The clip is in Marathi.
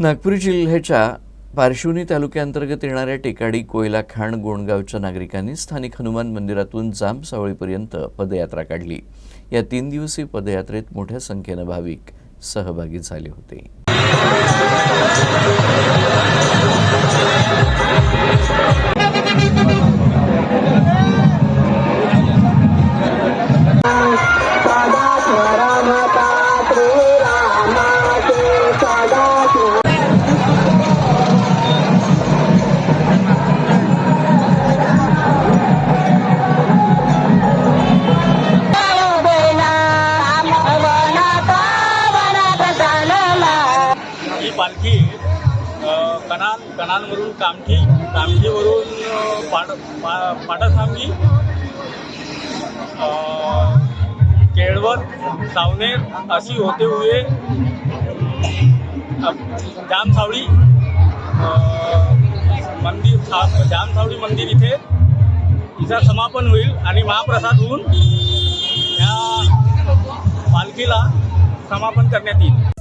नागपूर जिल्ह्याच्या पारशिवनी तालुक्याअंतर्गत येणाऱ्या टेकाडी कोयला खाण गोणगावच्या नागरिकांनी स्थानिक हनुमान मंदिरातून जांब सावळीपर्यंत पदयात्रा काढली. या तीन दिवसीय पदयात्रेत मोठ्या संख्येनं भाविक सहभागी झाले होते. ही पालखी कणान कणांवरून कामठी कामठीवरून पाड पा पाटासांगी केळवत सावनेर अशी होते हुए जामसावळी मंदिर जामसावळी मंदिर इथे तिचा समापन होईल आणि महाप्रसाद होऊन या पालखीला समापन करण्यात येईल.